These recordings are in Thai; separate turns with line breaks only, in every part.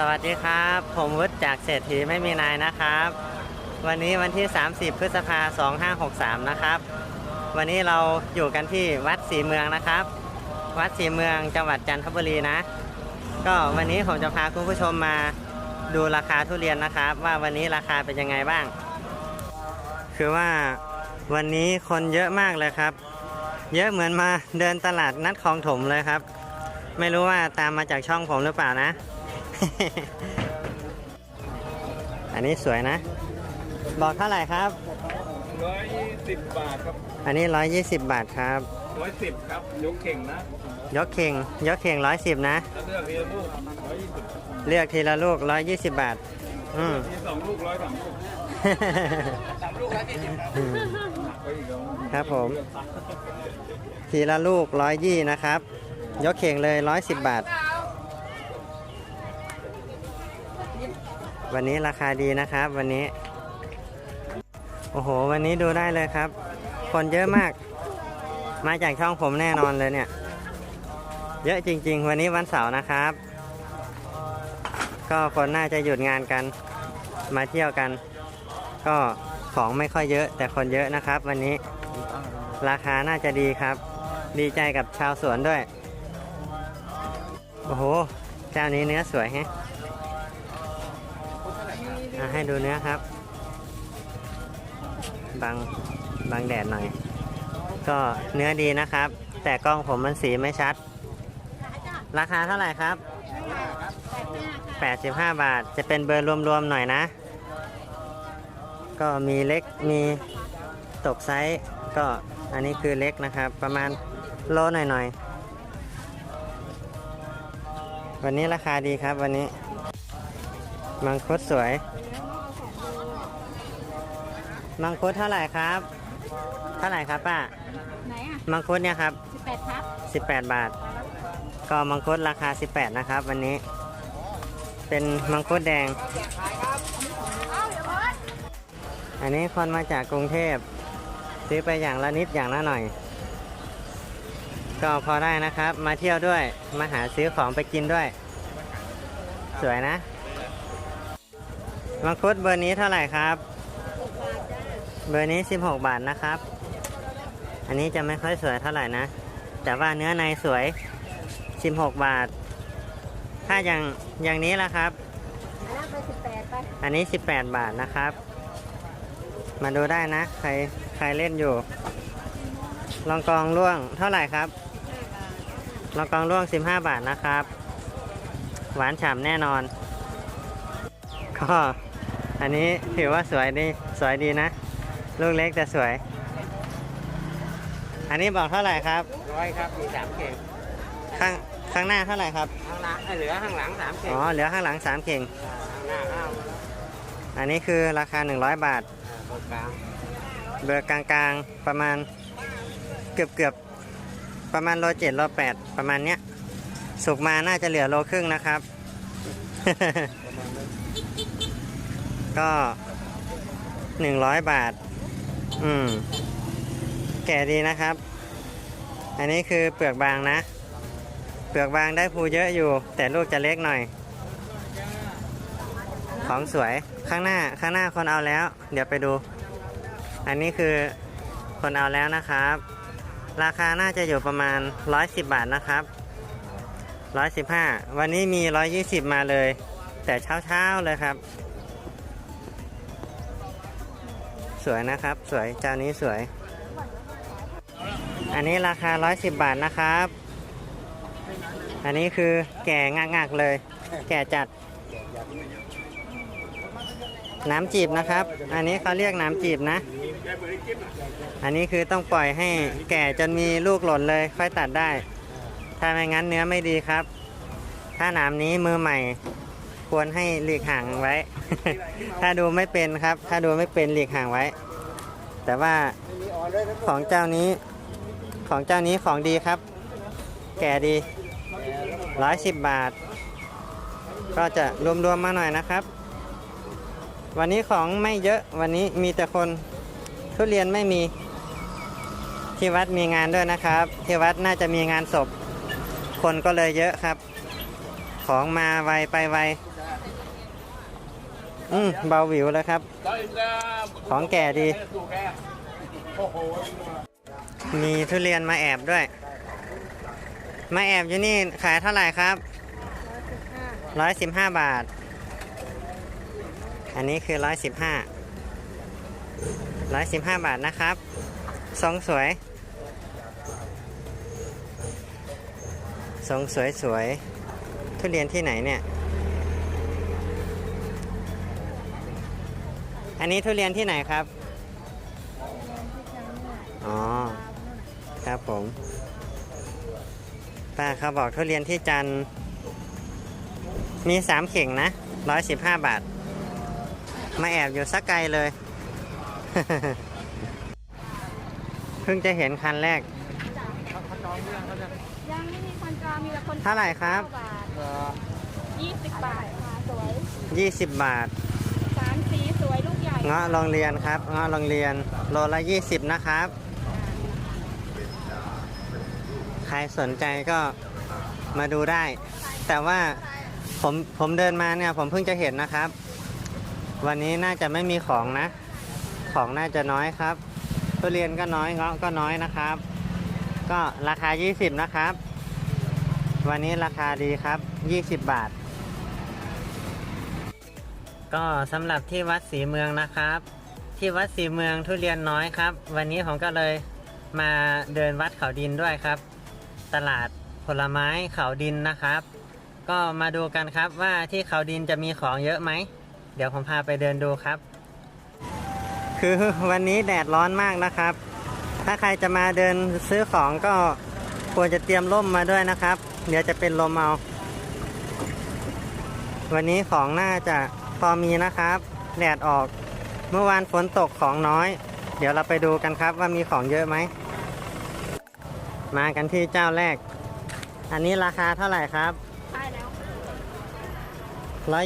สวัสดีครับ ผมวุฒิจากเศรษฐีไม่มีนายนะครับ วันนี้วันที่ 30 พฤษภา2563 นะครับ วันนี้เราอยู่กันที่วัดศรีเมืองนะครับ วัดศรีเมืองจังหวัดจันทบุรีนะ ก็วันนี้ผมจะพาคุณผู้ชมมาดูราคาทุเรียนนะครับ ว่าวันนี้ราคาเป็นยังไงบ้าง คือว่าวันนี้คนเยอะมากเลยครับ เยอะเหมือนมาเดินตลาดนัดคลองถมเลยครับ ไม่รู้ว่าตามมาจากช่องผมหรือเปล่านะ อันนี้สวยนะ บอกเท่าไหร่ครับ
ร้อยสิบบาทครับ
อันนี้ 120 บาทครับ
ร้อยสิบครับยกเข่งนะ
ยกเข่งยกเข่ง110 นะ
ถ้าเลือกทีละลูกร้อยยี่สิบ
เลือกทีละลูก 120 บาท อืม
ทีสองลูกร้อยสามลูกสามลูกร้อยยี่สิบครับก็อีกแล้ว
ครับผม ทีละลูก 120 นะครับ ยกเข่งเลย 110 บาท วันนี้ราคาดีนะครับ วันนี้ โอ้โห วันนี้ดูได้เลยครับ คนเยอะมาก มาจากช่องผมแน่นอนเลยเนี่ย เยอะจริง ๆ วันนี้วันเสาร์นะครับ ก็คนน่าจะหยุดงานกัน มาเที่ยวกัน ก็ของไม่ค่อยเยอะ แต่คนเยอะนะครับ วันนี้ ราคาน่าจะดีครับ ดีใจกับชาวสวนด้วย โอ้โห เจ้านี้เนื้อสวยแฮะ ดูเนื้อครับบังบังแดดหน่อย ก็เนื้อดีนะครับ แต่กล้องผมมันสีไม่ชัด ราคาเท่าไหร่ครับ 85 บาทจะเป็นเบอร์รวมๆหน่อยนะ ก็มีเล็กมีตกไซส์ก็อันนี้คือเล็กนะครับ ประมาณโลหน่อยๆ วันนี้ราคาดีครับวันนี้ มังคุดสวย มังคุดเท่าไหร่ครับ เท่าไหร่ครับป้า
ไหนอะ
มังคุดเนี่ยครับ
สิบแปดครับ
18 บาท ก็มังคุดราคา 18 นะครับ วันนี้ เป็นมังคุดแดง อันนี้คนมาจากกรุงเทพ ซื้อไปอย่างละนิดอย่างละหน่อย ก็พอได้นะครับ มาเที่ยวด้วย มาหาซื้อของไปกินด้วย สวยนะ มังคุดเบอร์นี้เท่าไหร่ครับ เบอร์นี้ 16 บาทนะครับ อันนี้จะไม่ค่อยสวยเท่าไหร่นะ แต่ว่าเนื้อในสวย 16 บาท ถ้าอย่างอย่างนี้ละครับ
แล้วไปสิบแปดไป
อันนี้ 18 บาทนะครับ มาดูได้นะ ใครใครเล่นอยู่ ลองกองล่วงเท่าไหร่ครับ ลองกองล่วง 15 บาทนะครับ หวานฉ่ำแน่นอน ก็อันนี้ถือว่าสวยดี สวยดีนะ ลูกเล็กแต่สวย อันนี้บอกเท่าไหร่ครับ
ร้อยครับมีสามเข่ง
ข้างข้างหน้าเท่าไหร่ครับ
ข้างหลังเหลือข้างหลังสามเข่ง
อ๋อเหลือข้างหลัง3เข่ง
ข้างหน้าห้า
อันนี้คือราคา 100 บาท
ตรงกลาง
เบอร์กลางๆประมาณเกือบเกือบประมาณโลเจ็ดโลแปดประมาณเนี้ย สุกมาน่าจะเหลือโลครึ่งนะครับ ก็หนึ่งร้อยบาท อืม แก่ดีนะครับ อันนี้คือเปลือกบางนะ เปลือกบางได้ภูเยอะอยู่ แต่ลูกจะเล็กหน่อย ของสวย ข้างหน้า ข้างหน้าคนเอาแล้ว เดี๋ยวไปดู อันนี้คือคนเอาแล้วนะครับ ราคาน่าจะอยู่ประมาณ 110 บาทนะครับ 115 วันนี้มี 120 มาเลย แต่เช้าๆเลยครับ สวยนะครับ สวยเจ้านี้สวย อันนี้ราคา 110 บาทนะครับ อันนี้คือแก่งักๆเลย แก่จัด น้ำจีบนะครับ อันนี้เขาเรียกน้ำจีบนะ อันนี้คือต้องปล่อยให้แก่จนมีลูกหล่นเลยค่อยตัดได้ ถ้าไม่งั้นเนื้อไม่ดีครับ ถ้าหนามนี้มือใหม่ ควรให้หลีกห่างไว้ ถ้าดูไม่เป็นครับ ถ้าดูไม่เป็นหลีกห่างไว้ แต่ว่าของเจ้านี้ของเจ้านี้ของดีครับ แก่ดีร้อยสิบบาท ก็จะรวมๆมาหน่อยนะครับ วันนี้ของไม่เยอะวันนี้มีแต่คนทุเรียนไม่มี ที่วัดมีงานด้วยนะครับ ที่วัดน่าจะมีงานศพ คนก็เลยเยอะครับ ของมาไวไปไว อืมเบาหวิวแล้วครับ ของแก่ดี มีทุเรียนมาแอบด้วย มาแอบอยู่นี่ขายเท่าไหร่ครับร้อยสิบห้าบาท อันนี้คือร้อยสิบห้าร้อยสิบห้าบาทนะครับทรงสวยทรงสวยสวยทุเรียนที่ไหนเนี่ย อันนี้ทุเรียนที่ไหนครับ อ๋อ ครับผม ป้าเขาบอกทุเรียนที่จันทร์มีสามเข่งนะร้อยสิบห้าบาท มาแอบอยู่สักไกลเลย เพิ่งจะเห็นคันแรก
ยังไม่มีคนจองมีแต่คน
เท่าไหร่ครับ
เก้าบาทยี่สิบบาทค่ะสวย
20บาท
สามสีสวยลูกใหญ่
เงาะโรงเรียนครับเงาะโรงเรียนโลละ20นะครับ ใครสนใจก็มาดูได้ แต่ว่าผมผมเดินมาเนี่ยผมเพิ่งจะเห็นนะครับ วันนี้น่าจะไม่มีของนะ ของน่าจะน้อยครับทุเรียนก็น้อยเงาะก็น้อยนะครับ ก็ราคา 20 นะครับ วันนี้ราคาดีครับ 20 บาท ก็สำหรับที่วัดศรีเมืองนะครับ ที่วัดศรีเมืองทุเรียนน้อยครับ วันนี้ผมก็เลยมาเดินวัดเขาดินด้วยครับ ตลาดผลไม้เขาดินนะครับ ก็มาดูกันครับว่าที่เขาดินจะมีของเยอะไหม เดี๋ยวผมพาไปเดินดูครับ คือวันนี้แดดร้อนมากนะครับ ถ้าใครจะมาเดินซื้อของก็ควรจะเตรียมร่มมาด้วยนะครับ เดี๋ยวจะเป็นลมเอา วันนี้ของน่าจะ พอมีนะครับ แดดออก เมื่อวานฝนตกของน้อย เดี๋ยวเราไปดูกันครับว่ามีของเยอะไหม มากันที่เจ้าแรก อันนี้ราคาเท่าไหร่ครับ
ใช่แล้ว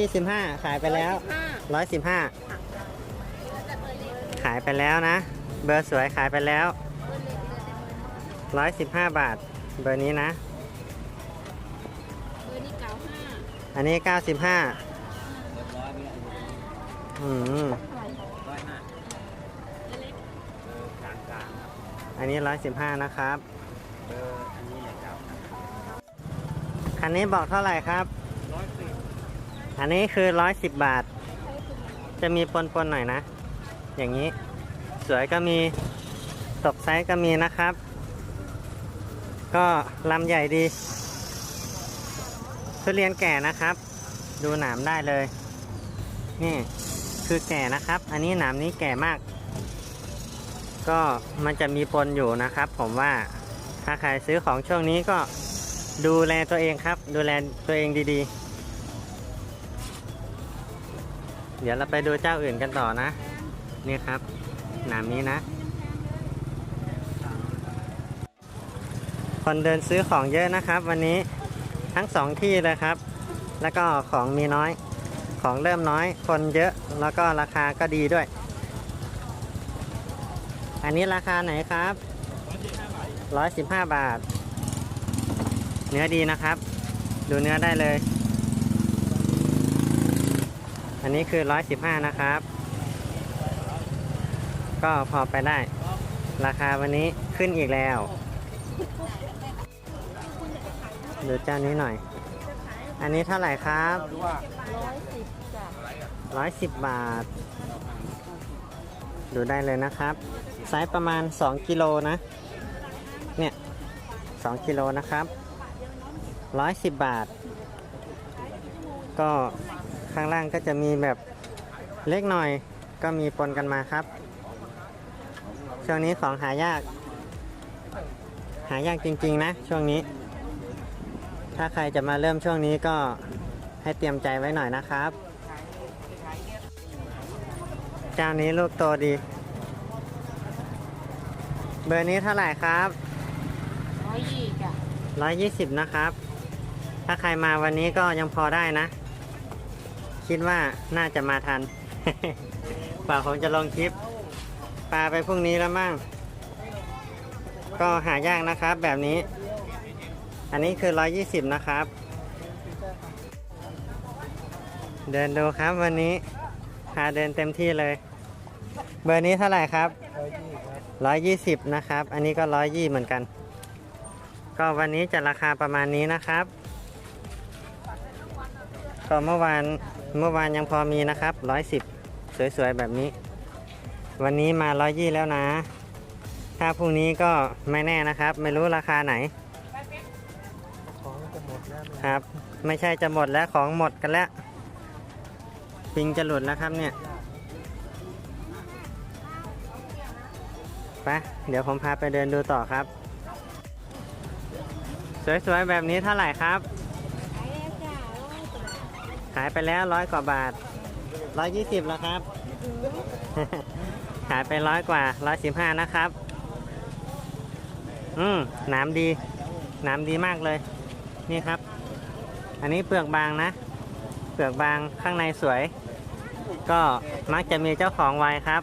125ขายไปแล้ว
ห้า
115ขายไปแล้วนะ เบอร์สวยขายไปแล้ว115บาท เบอร์นี้นะ
เบอร์นี้เก้าห้า
อันนี้95 อืมอันนี้115นะครับคันนี้บอกเท่าไหร่ครับอันนี้คือ110บาท จะมีปนๆหน่อยนะ อย่างนี้ สวยก็มีตกไซส์ก็มีนะครับ ก็ลำใหญ่ดีทุเรียนแก่นะครับ ดูหนามได้เลย นี่ คือแก่นะครับ อันนี้หนามนี้แก่มาก ก็มันจะมีปนอยู่นะครับ ผมว่าถ้าใครซื้อของช่วงนี้ก็ดูแลตัวเองครับ ดูแลตัวเองดีๆ เดี๋ยวเราไปดูเจ้าอื่นกันต่อนะ นี่ครับ หนามนี้นะ คนเดินซื้อของเยอะนะครับ วันนี้ทั้งสองที่เลยครับ แล้วก็ของมีน้อย ของเริ่มน้อยคนเยอะแล้วก็ราคาก็ดีด้วย อันนี้ราคาไหนครับร้อยสิบห้าบาท เนื้อดีนะครับ ดูเนื้อได้เลย อันนี้คือร้อยสิบห้านะครับ ก็พอไปได้ ราคาวันนี้ขึ้นอีกแล้ว ดูเจ้านี้หน่อย อันนี้เท่าไหร่ครับ
ร้อยสิบจ้ะ
ร้อยสิบบาท ดูได้เลยนะครับ ไซส์ประมาณ 2 กิโลนะ เนี่ย2กิโลนะครับร้อยสิบบาท ก็ข้างล่างก็จะมีแบบเล็กหน่อยก็มีปนกันมาครับ ช่วงนี้ของหายาก หายากจริงๆนะ ช่วงนี้ ถ้าใครจะมาเริ่มช่วงนี้ก็ให้เตรียมใจไว้หน่อยนะครับ เจ้านี้ลูกโตดี เบอร์นี้เท่าไหร่ครับ
ร้อยยี่จ้ะ
120นะครับ ถ้าใครมาวันนี้ก็ยังพอได้นะ คิดว่าน่าจะมาทันป่าผมจะลงคลิปปลาไปพรุ่งนี้แล้วมั่ง ก็หายากนะครับแบบนี้ อันนี้คือ 120 นะครับ เดินดูครับวันนี้พาเดินเต็มที่เลย เบอร์นี้เท่าไหร่ครับ
ร้อยยี่ครับ
120 นะครับ อันนี้ก็ 120 เหมือนกัน ก็วันนี้จะราคาประมาณนี้นะครับ ก็เมื่อวานเมื่อวานยังพอมีนะครับ 110 สวยๆ แบบนี้ วันนี้มา 120 แล้วนะ ถ้าพรุ่งนี้ก็ไม่แน่นะครับ ไม่รู้ราคาไหน
ของจะหมดแล้วเนี่ย
ครับ ไม่ใช่จะหมดแล้วของหมดกันแล้ว ปิงจะหลุดแล้วครับเนี่ยไปเดี๋ยวผมพาไปเดินดูต่อครับ สวยๆแบบนี้เท่าไหร่ครับ
ขาย
ไปแล้วร้อยกว่าบาทร้อยยี่สิบแล้วครับ ขายไปร้อยกว่าร้อยสิบห้านะครับ อืมหนามดีหนามดีมากเลย นี่ครับ อันนี้เปลือกบางนะ เปลือกบางข้างในสวย ก็มักจะมีเจ้าของไว้ครับ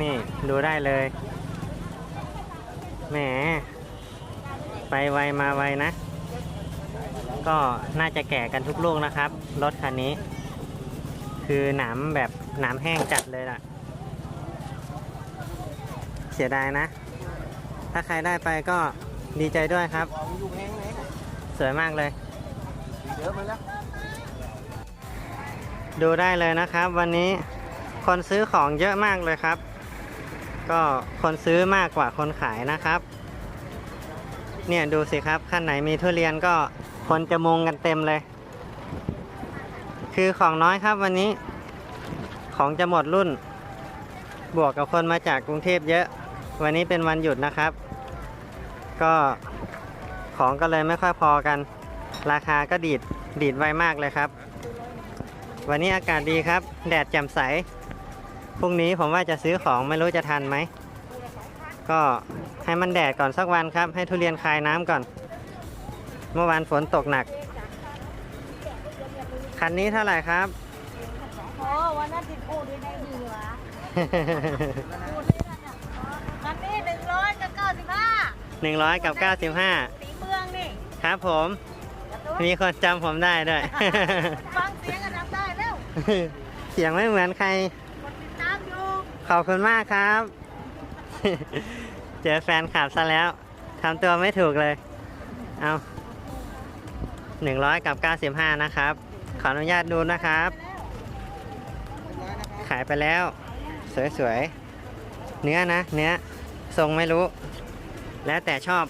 นี่ดูได้เลย แหม ไปไวมาไวนะ ก็น่าจะแก่กันทุกลูกนะครับ รถคันนี้ คือหนามแบบหนามแห้งจัดเลยล่ะ เสียดายนะ ถ้าใครได้ไปก็ ดีใจด้วยครับ
ของอยู่แพงไหนน่ะ
สวยมากเลย
เยอะมาแล้ว
ดูได้เลยนะครับ วันนี้คนซื้อของเยอะมากเลยครับ ก็คนซื้อมากกว่าคนขายนะครับ เนี่ยดูสิครับขั้นไหนมีทุเรียนก็คนจะมุงกันเต็มเลย คือของน้อยครับวันนี้ของจะหมดรุ่น บวกกับคนมาจากกรุงเทพเยอะ วันนี้เป็นวันหยุดนะครับ ก็ของก็เลยไม่ค่อยพอกัน ราคาก็ดีดดีดไวมากเลยครับ วันนี้อากาศดีครับ แดดแจ่มใสพรุ่งนี้ผมว่าจะซื้อของไม่รู้จะทันไหม ก็ให้มันแดดก่อนสักวันครับ ให้ทุเรียนคายน้ำก่อน เมื่อวานฝนตกหนัก คันนี้เท่าไหร่ครับ
โอ้วันนั้นติดพูดด้วยได้ดีวะพูดด้วยกันอะ
100 กับ
สีเมืองนี่
95ครับผมมีคนจำผมได้ด้วย
ฟังเสียงกันจำได้แล้ว
เสียงไม่เหมือนใคร
คนติดตามอยู่
ขอบคุณมากครับ เจอแฟนคลับซะแล้วทำตัวไม่ถูกเลย เอา100 กับ 95 นะครับ ขออนุญาตดูนะครับ ขายไปแล้ว สวยๆ เนื้อนะ เนื้อทรงไม่รู้ แล้วแต่ชอบ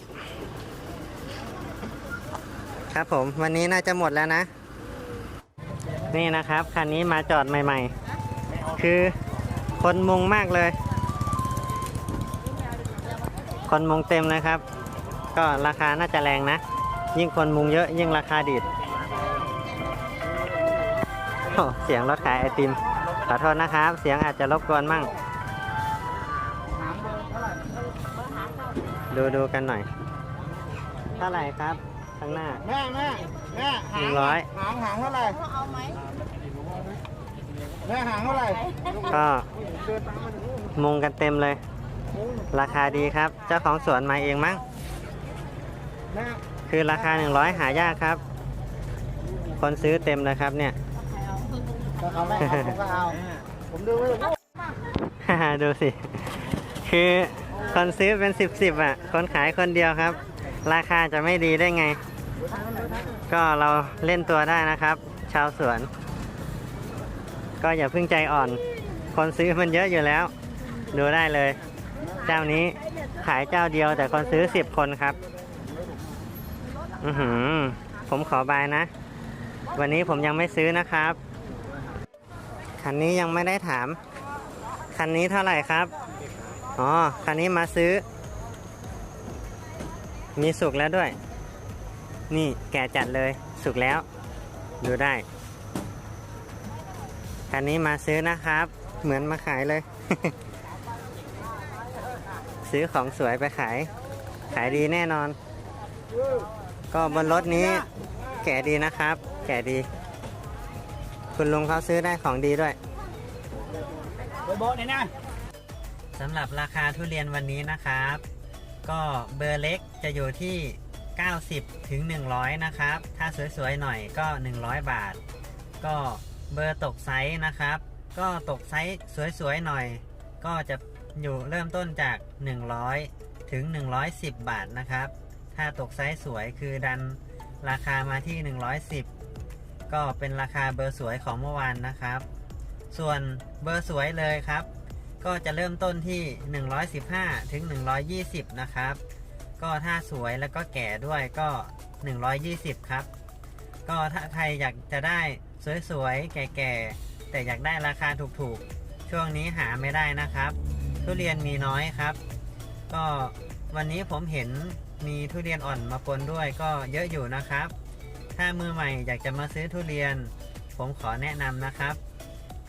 ครับผมวันนี้น่าจะหมดแล้วนะ นี่นะครับ คันนี้มาจอดใหม่ ๆ คือคนมุงมากเลย คนมุงเต็มเลยครับ ก็ราคาน่าจะแรงนะ ยิ่งคนมุงเยอะยิ่งราคาดีดเสียงรถขายไอติมขอโทษนะครับ เสียงอาจจะรบกวนมั่ง ดูดูกันหน่อย เท่าไหร่ครับข้างหน้า
แม่แม่แม่หา
หนึ่งร้อย
หางหางเท่าไหร่
เอาไหม
แม่หางเท่าไหร่
ก็
เดินตามมาถึงนู่น
มุงกันเต็มเลย
มุ้ง
ราคาดีครับ เจ้าของสวนมาเองมั้ง
แม่
คือราคา 100 หายากครับ คนซื้อเต็มเลยครับเนี่ย
ถ้าเขาไม่เอาผมก็เอาผมดูไว้ผม
ดูสิ คือ คนซื้อเป็นสิบสิบอะ คนขายคนเดียวครับ ราคาจะไม่ดีได้ไง ก็เราเล่นตัวได้นะครับ ชาวสวน ก็อย่าเพิ่งใจอ่อน คนซื้อมันเยอะอยู่แล้ว ดูได้เลย เจ้านี้ขายเจ้าเดียวแต่คนซื้อสิบคนครับ อือหือ ผมขอบายนะ วันนี้ผมยังไม่ซื้อนะครับ คันนี้ยังไม่ได้ถาม คันนี้เท่าไหร่ครับ อ๋อ คันนี้มาซื้อ มีสุกแล้วด้วย นี่แกจัดเลย สุกแล้ว ดูได้ คันนี้มาซื้อนะครับ เหมือนมาขายเลย ซื้อของสวยไปขาย ขายดีแน่นอน ก็บนรถนี้ แก่ดีนะครับ แก่ดี คุณลุงเขาซื้อได้ของดีด้วย
ไปโบ๊ะเนี่ยนะ
สำหรับราคาทุเรียนวันนี้นะครับ ก็เบอร์เล็กจะอยู่ที่ 90 ถึง 100 นะครับ ถ้าสวยๆหน่อยก็ 100 บาท ก็เบอร์ตกไซส์นะครับ ก็ตกไซส์สวยๆหน่อย ก็จะอยู่เริ่มต้นจาก 100 ถึง 110 บาทนะครับ ถ้าตกไซส์สวยคือดันราคามาที่ 110 ก็เป็นราคาเบอร์สวยของเมื่อวานนะครับ ส่วนเบอร์สวยเลยครับ ก็จะเริ่มต้นที่ 115 ถึง 120 นะครับ ก็ถ้าสวยแล้วก็แก่ด้วยก็ 120 ครับ ก็ถ้าใครอยากจะได้สวยๆ แก่ๆ แต่อยากได้ราคาถูกๆ ช่วงนี้หาไม่ได้นะครับ ทุเรียนมีน้อยครับ ก็วันนี้ผมเห็นมีทุเรียนอ่อนมาปนด้วยก็เยอะอยู่นะครับ ถ้ามือใหม่อยากจะมาซื้อทุเรียน ผมขอแนะนำนะครับ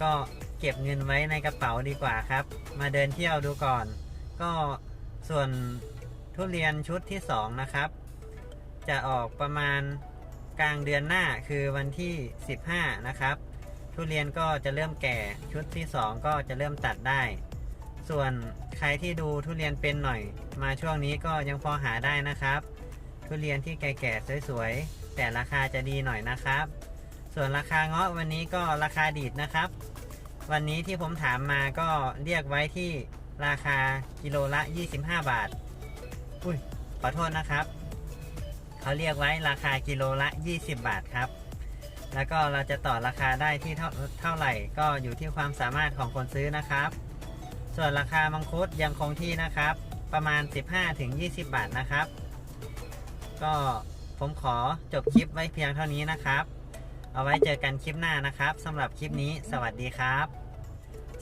ก็ เก็บเงินไว้ในกระเป๋าดีกว่าครับ มาเดินเที่ยวดูก่อน ก็ส่วนทุเรียนชุดที่ 2 นะครับ จะออกประมาณกลางเดือนหน้าคือวันที่ 15 นะครับ ทุเรียนก็จะเริ่มแก่ชุดที่ 2 ก็จะเริ่มตัดได้ ส่วนใครที่ดูทุเรียนเป็นหน่อย มาช่วงนี้ก็ยังพอหาได้นะครับ ทุเรียนที่แก่ๆสวยๆแต่ราคาจะดีหน่อยนะครับ ส่วนราคาเงาะวันนี้ก็ราคาดีดนะครับ วันนี้ที่ผมถามมาก็เรียกไว้ที่ราคากิโลละ 25 บาท อุ้ย ขอโทษนะครับ เขาเรียกไว้ราคากิโลละ 20 บาทครับ แล้วก็เราจะต่อราคาได้ที่เท่าเท่าไหร่ก็อยู่ที่ความสามารถของคนซื้อนะครับ ส่วนราคามังคุดยังคงที่นะครับ ประมาณ 15-20 บาทนะครับ ก็ผมขอจบคลิปไว้เพียงเท่านี้นะครับ เอาไว้เจอกันคลิปหน้านะครับสำหรับคลิปนี้ สวัสดีครับ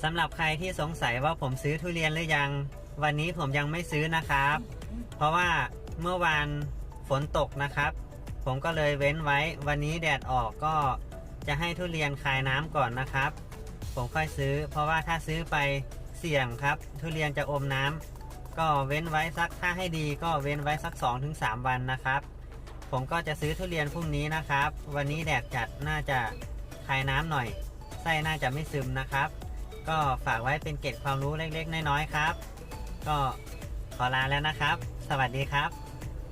สำหรับใครที่สงสัยว่าผมซื้อทุเรียนหรือยัง วันนี้ผมยังไม่ซื้อนะครับ เพราะว่าเมื่อวานฝนตกนะครับ ผมก็เลยเว้นไว้ วันนี้แดดออกก็จะให้ทุเรียนคายน้ำก่อนนะครับ ผมค่อยซื้อ เพราะว่าถ้าซื้อไปเสี่ยงครับ ทุเรียนจะอมน้ำก็เว้นไว้สักถ้าให้ดีก็เว้นไว้สัก 2-3 วันนะครับ ผมก็จะซื้อทุเรียนพรุ่งนี้นะครับ วันนี้แดดจัดน่าจะคายน้ำหน่อยไส้น่าจะไม่ซึมนะครับ ก็ฝากไว้เป็นเกร็ดความรู้เล็กๆ น้อยๆครับ ก็ขอลาแล้วนะครับ สวัสดีครับ